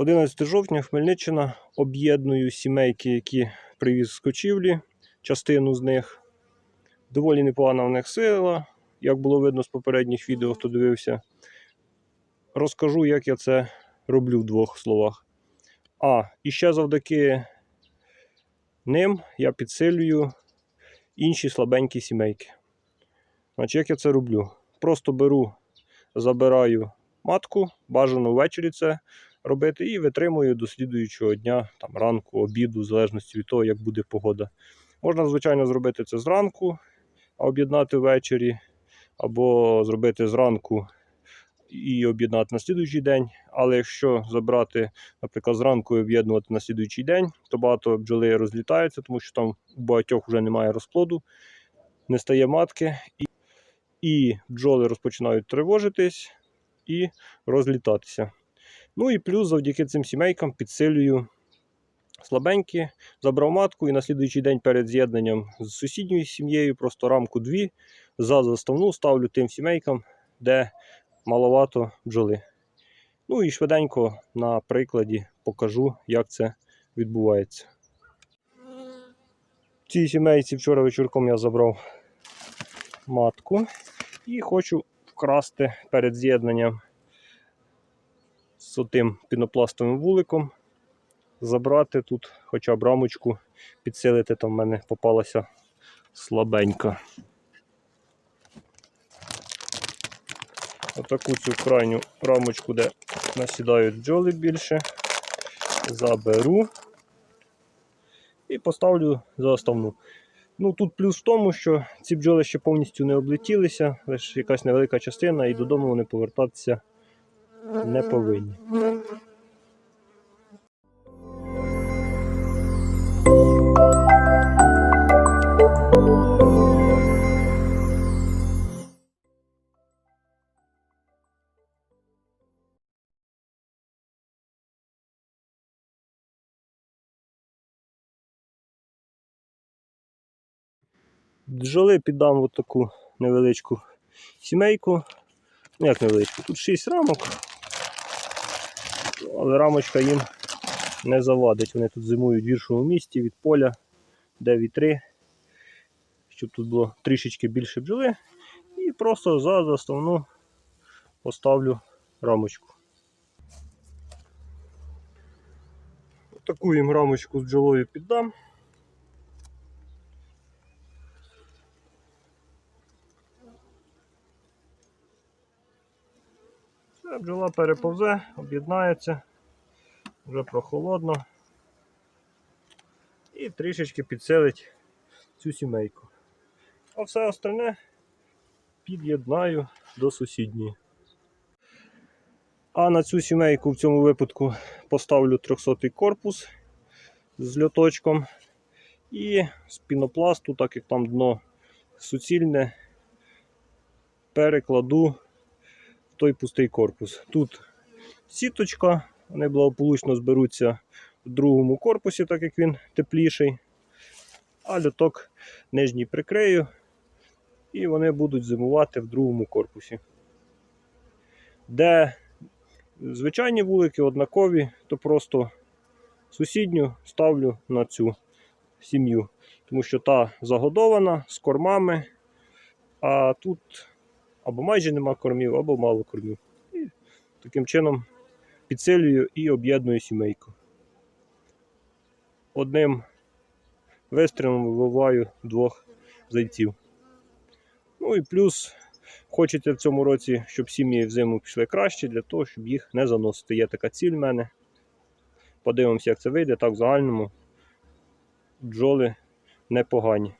11 жовтня Хмельниччина об'єдную сімейки, які привіз з кочівлі, частину з них. Доволі непогана в них сила, як було видно з попередніх відео, хто дивився. Розкажу, як я це роблю в двох словах. А, і ще завдяки ним я підсилюю інші слабенькі сімейки. Значить, як я це роблю? Просто беру, забираю матку, бажано ввечері це робити, і витримую до слідуючого дня, там, ранку, обіду, в залежності від того, як буде погода. Можна, звичайно, зробити це зранку, а об'єднати ввечері, або зробити зранку і об'єднати на слідуючий день. Але якщо забрати, наприклад, зранку і об'єднувати на слідуючий день, то багато бджоли розлітаються, тому що там у багатьох вже немає розплоду, не стає матки, і, і бджоли розпочинають тривожитись і розлітатися. Ну і плюс завдяки цим сімейкам підсилюю слабенькі, забрав матку і на слідуючий день перед з'єднанням з сусідньою сім'єю, просто рамку дві за заставну ставлю тим сімейкам, де маловато бджоли. Ну і швиденько на прикладі покажу, як це відбувається. В цій сімейці вчора вечірком я забрав матку і хочу вкрасти перед з'єднанням з тим пінопластовим вуликом, забрати тут хоча б рамочку, підсилити, там в мене попалася слабенька. Отаку цю крайню рамочку, де насідають бджоли більше, заберу і поставлю за основну. Ну Тут плюс в тому, що ці бджоли ще повністю не облетілися, лише якась невелика частина, і додому вони повертатися не повинні. Бджоли піддам в таку невеличку сімейку. Ну, як невеличку, тут 6 рамок, але рамочка їм не завадить. Вони тут зимують в гіршому місці від поля, де вітри, щоб тут було трішечки більше бджоли. І просто за заставну поставлю рамочку. Таку їм рамочку з бджолою піддам. Все, бджола переповзе, об'єднається, вже прохолодно. І трішечки підселить цю сімейку. А все остальне під'єднаю до сусідньої. А на цю сімейку в цьому випадку поставлю 300-й корпус з льоточком. І з пінопласту, так як там дно суцільне, перекладу той пустий корпус. Тут сіточка, вони благополучно зберуться в другому корпусі, так як він тепліший. А льоток нижній прикрию, і вони будуть зимувати в другому корпусі. Де звичайні вулики однакові, то просто сусідню ставлю на цю сім'ю. Тому що та загодована з кормами, а тут або майже нема кормів, або мало кормів. І таким чином підсилюю і об'єдную сімейку. Одним вистрілом вибиваю двох зайців. Ну і плюс хочеться в цьому році, щоб сім'ї взиму пішли краще, для того, щоб їх не заносити. Є така ціль в мене. Подивимося, як це вийде. Так, в загальному бджоли непогані.